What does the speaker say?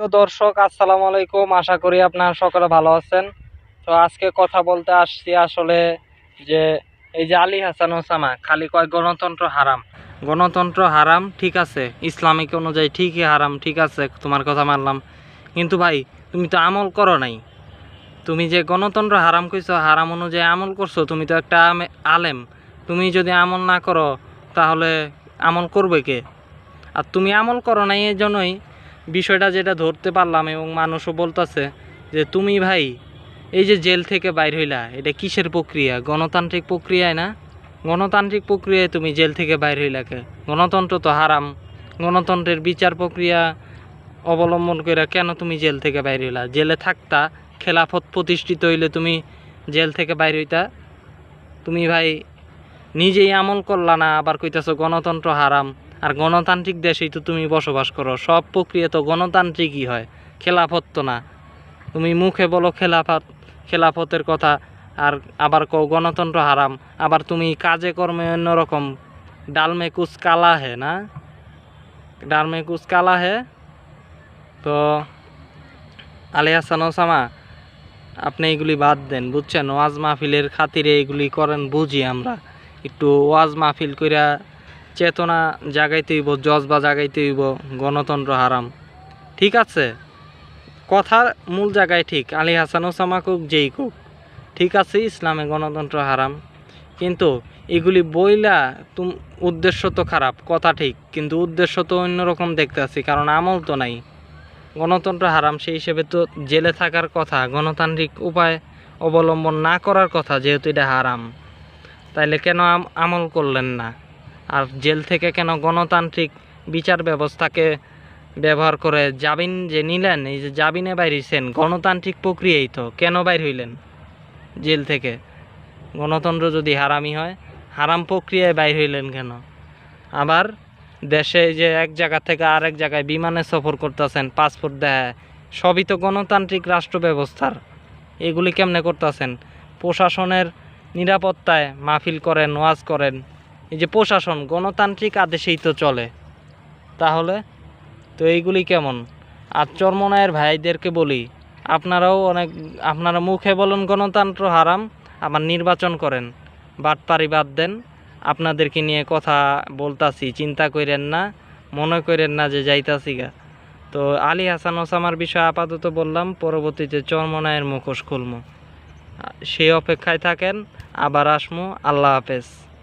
প্রিয় দর্শক, আসসালামু আলাইকুম। আশা করি আপনারা সকলে ভালো আছেন। তো আজকে কথা বলতে আসছি আসলে যে এই যে আলী হাসান ওসামা, খালি কয় গণতন্ত্র হারাম? গণতন্ত্র হারাম, ঠিক আছে। ইসলামিক অনুযায়ী ঠিকই হারাম, ঠিক আছে, তোমার কথা মানলাম। কিন্তু ভাই, তুমি তো আমল করো নাই। তুমি যে গণতন্ত্র হারাম কইছো, হারাম অনুযায়ী আমল করছ, তুমি তো একটা আলেম। তুমি যদি আমল না করো, তাহলে আমল করবে কে? আর তুমি আমল করো নাই এই জন্যই বিষয়টা যেটা ধরতে পারলাম এবং মানুষও বলতেছে যে, তুমি ভাই, এই যে জেল থেকে বাইর হইলা, এটা কিসের প্রক্রিয়া? গণতান্ত্রিক প্রক্রিয়ায় না? গণতান্ত্রিক প্রক্রিয়ায় তুমি জেল থেকে বাইর হইলা কে? গণতন্ত্র তো হারাম। গণতন্ত্রের বিচার প্রক্রিয়া অবলম্বন করে কেন তুমি জেল থেকে বাইর হইলা? জেলে থাকতা, খেলাফত প্রতিষ্ঠিত হইলে তুমি জেল থেকে বাইর হইতা? তুমি ভাই নিজেই আমল করলা না, আবার কইতাছো গণতন্ত্র হারাম। আর গণতান্ত্রিক দেশেই তো তুমি বসবাস করো, সব প্রক্রিয়া তো গণতান্ত্রিকই হয়, খেলাফত তো না। তুমি মুখে বলো খেলাফত, খেলাফতের কথা, আর আবার কও গণতন্ত্র হারাম, আবার তুমি কাজে কর্মে অন্যরকম ডালমে কুচ কালা হে না? ডালমে কুচ কালা হে? তো, আলী হাসান ওসামা, আপনি এগুলি বাদ দেন, বুঝছেন? ওয়াজ মাহফিলের খাতিরে এগুলি করেন, বুঝি আমরা। একটু ওয়াজ মাহফিল কইরা চেতনা জাগাইতে হইব, জজবা জাগাইতে হইব, গণতন্ত্র হারাম। ঠিক আছে? কথার মূল জায়গায় ঠিক, আলী হাসান ওসামা কুক, যেই কুক। ঠিক আছে, ইসলামে গণতন্ত্র হারাম। কিন্তু এগুলি বইলা তুম, উদ্দেশ্য তো খারাপ, কথা ঠিক। কিন্তু উদ্দেশ্য তো অন্যরকম দেখতে আছি, কারণ আমল তো নাই। গণতন্ত্র হারাম, সেই হিসেবে তো জেলে থাকার কথা, গণতান্ত্রিক উপায় অবলম্বন না করার কথা, যেহেতু এটা হারাম। তাইলে কেন আম- আমল করলেন না? আর জেল থেকে কেন গণতান্ত্রিক বিচার ব্যবস্থাকে ব্যবহার করে জামিন যে নিলেন, এই যে জামিনে বাইরেছেন, গণতান্ত্রিক প্রক্রিয়াই তো, কেন বাইর হইলেন জেল থেকে? গণতন্ত্র যদি হারামি হয়, হারাম প্রক্রিয়ায় বাইর হইলেন কেন? আবার দেশে যে এক জায়গা থেকে আরেক জায়গায় বিমানে সফর করতেছেন, পাসপোর্ট দেয়, সবই তো গণতান্ত্রিক রাষ্ট্র ব্যবস্থার। এগুলি কেমনে করতেছেন? প্রশাসনের নিরাপত্তায় মাহফিল করেন, ওয়াজ করেন। এই যে প্রশাসন, গণতান্ত্রিক আদেশেই তো চলে। তাহলে? তো এইগুলি কেমন? আর চর্মনায়ের ভাইদেরকে বলি, আপনারাও অনেক, আপনারা মুখে বলেন গণতন্ত্র হারাম, আবার নির্বাচন করেন। বাটপারি বাদ দেন, আপনাদেরকে নিয়ে কথা বলতাছি, চিন্তা করেন না, মনে করেন না যে যাইতাছি গা। তো আলী হাসান ওসামার বিষয়ে আপাতত বললাম, পরবর্তীতে চর্মনায়ের মুখোশ খুলমু। সেই অপেক্ষায় থাকেন। আবার আসমু। আল্লাহ হাফেজ।